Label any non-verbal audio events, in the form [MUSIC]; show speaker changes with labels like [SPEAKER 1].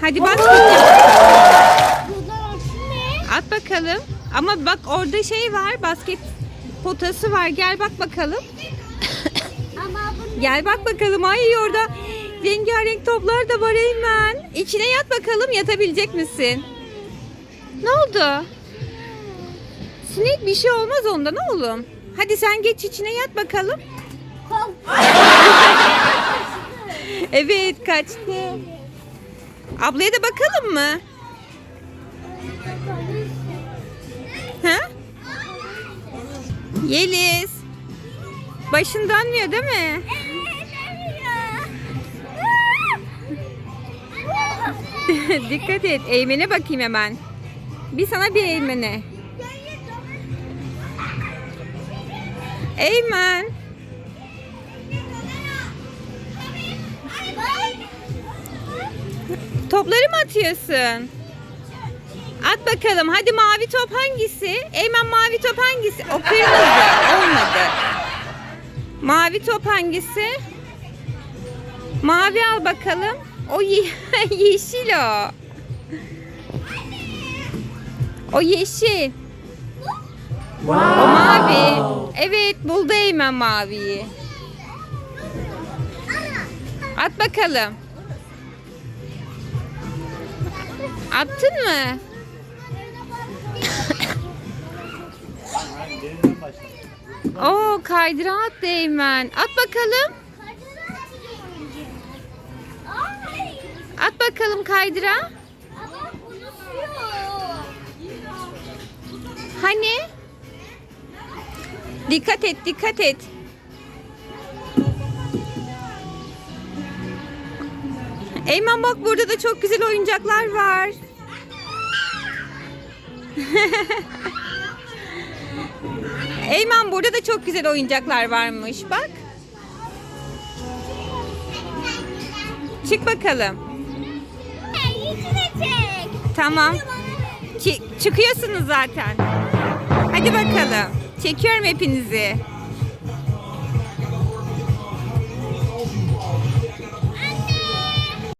[SPEAKER 1] Hadi
[SPEAKER 2] ne?
[SPEAKER 1] At bakalım. Ama bak orada şey var. Basket potası var. Gel bak bakalım. Gel bak bakalım. Ay orada rengarenk toplar da var Eymen. İçine yat bakalım. Yatabilecek misin? Ne oldu? Sinek bir şey olmaz ondan oğlum. Hadi sen geç içine yat bakalım. [LAUGHS] Evet kaçtı. Ablaya da bakalım mı? Ha? Yeliz. Başın dönmüyor değil mi? [LAUGHS] Dikkat et. Eğmene bakayım hemen. Bir sana bir eğmene. Eymen. Topları mı atıyorsun? At bakalım. Hadi mavi top hangisi? Eymen mavi top hangisi? O kırmızı. Olmadı. Mavi top hangisi? Mavi al bakalım. O ye- [LAUGHS] yeşil o. O yeşil. O mavi. Evet buldu Eymen maviyi. At bakalım. Attın mı? Oo kaydıra at Eymen. At bakalım. At bakalım kaydıra. Hani? Dikkat et, dikkat et. Eymen bak burada da çok güzel oyuncaklar var. [LAUGHS] Eymen burada da çok güzel oyuncaklar varmış. Bak. Çık bakalım. Tamam. Çı- çıkıyorsunuz zaten. Hadi bakalım. Çekiyorum hepinizi.